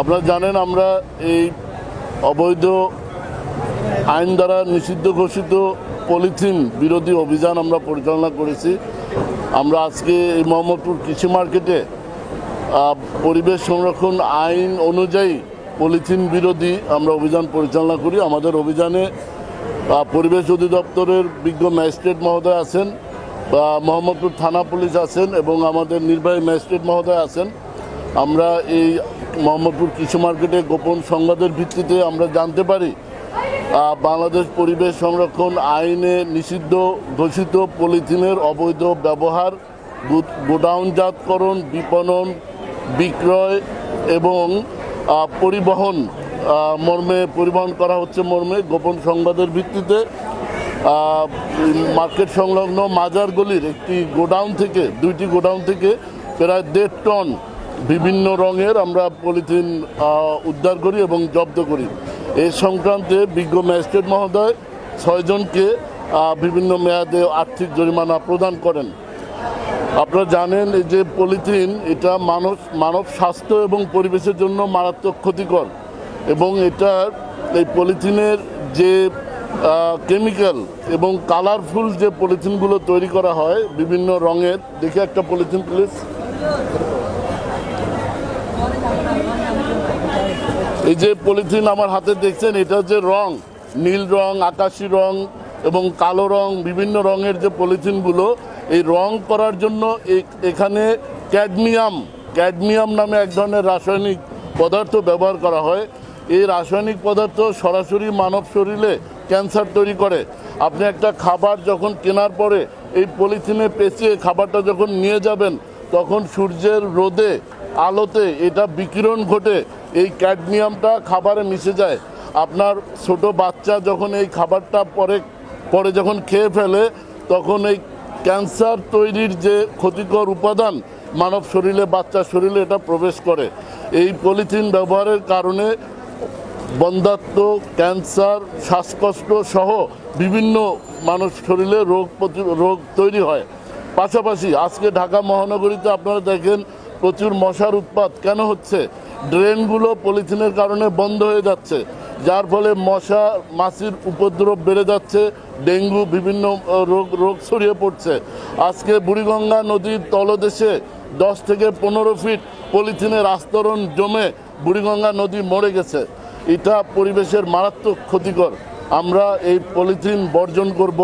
আপনারা জানেন আমরা এই অবৈধ আইন দ্বারা নিষিদ্ধ ঘোষিত পলিথিন বিরোধী অভিযান আমরা পরিচালনা করেছি। আমরা আজকে এই মোহাম্মদপুর কৃষি মার্কেটে পরিবেশ সংরক্ষণ আইন অনুযায়ী পলিথিন বিরোধী আমরা অভিযান পরিচালনা করি। আমাদের অভিযানে পরিবেশ অধিদপ্তরের বিজ্ঞ ম্যাজিস্ট্রেট মহোদয় আছেন মোহাম্মদপুর থানা পুলিশ আছেন এবং আমাদের নির্বাহী ম্যাজিস্ট্রেট মহোদয় আছেন। আমরা এই মোহাম্মদপুর কৃষি মার্কেটে গোপন সংবাদের ভিত্তিতে আমরা জানতে পারি বাংলাদেশ পরিবেশ সংরক্ষণ আইনে নিষিদ্ধ ঘোষিত পলিথিনের অবৈধ ব্যবহার গোডাউনজাতকরণ, বিপণন, বিক্রয় এবং পরিবহন মর্মে পরিবহন করা হচ্ছে মর্মে গোপন সংবাদের ভিত্তিতে। মার্কেট সংলগ্ন মাজার গলির একটি গোডাউন থেকে, দুইটি গোডাউন থেকে প্রায় দেড় টন বিভিন্ন রঙের আমরা পলিথিন উদ্ধার করি এবং জব্দ করি। এই সংক্রান্তে বিজ্ঞ ম্যাজিস্ট্রেট মহোদয় ছয়জনকে বিভিন্ন মেয়াদে আর্থিক জরিমানা প্রদান করেন। আপনারা জানেন যে পলিথিন, এটা মানব মানব স্বাস্থ্য এবং পরিবেশের জন্য মারাত্মক ক্ষতিকর এবং এটার এই পলিথিনের যে কেমিক্যাল এবং কালারফুল যে পলিথিনগুলো তৈরি করা হয়, বিভিন্ন রঙের, দেখে একটা পলিথিন, প্লিজ। এই যে পলিথিন আমার হাতে দেখছেন, এটা যে রং, নীল রং, আকাশি রং এবং কালো রং, বিভিন্ন রঙের যে পলিথিনগুলো, এই রং করার জন্য এখানে ক্যাডমিয়াম ক্যাডমিয়াম নামে এক ধরনের রাসায়নিক পদার্থ ব্যবহার করা হয়। এই রাসায়নিক পদার্থ সরাসরি মানব শরীরে ক্যান্সার তৈরি করে। আপনি একটা খাবার যখন কেনার পরে এই পলিথিনে পেঁচিয়ে খাবারটা যখন নিয়ে যাবেন, তখন সূর্যের রোদে আলোতে এটা বিকিরণ ঘটে, এই ক্যাডমিয়ামটা খাবারে মিশে যায়। আপনার ছোট বাচ্চা যখন এই খাবারটা পরে পরে যখন খেয়ে ফেলে, তখন এই ক্যান্সার তৈরির যে ক্ষতিকর উপাদান মানব শরীরে, বাচ্চার শরীরে এটা প্রবেশ করে। এই পলিথিন ব্যবহারের কারণে বন্ধাত্ম, ক্যান্সার, শ্বাসকষ্ট সহ বিভিন্ন মানুষ শরীরে রোগ রোগ তৈরি হয়। পাশাপাশি আজকে ঢাকা মহানগরীতে আপনারা দেখেন প্রচুর মশার উৎপাত কেন হচ্ছে? ড্রেনগুলো পলিথিনের কারণে বন্ধ হয়ে যাচ্ছে। যার ফলে মশা, মাছির উপদ্রব বেড়ে যাচ্ছে, ডেঙ্গু, বিভিন্ন রোগ রোগ ছড়িয়ে পড়ছে। আজকে বুড়িগঙ্গা নদীর তলদেশে দশ থেকে পনেরো ফিট পলিথিনের আস্তরণ জমে বুড়িগঙ্গা নদী মরে গেছে। এটা পরিবেশের মারাত্মক ক্ষতিকর। আমরা এই পলিথিন বর্জন করব।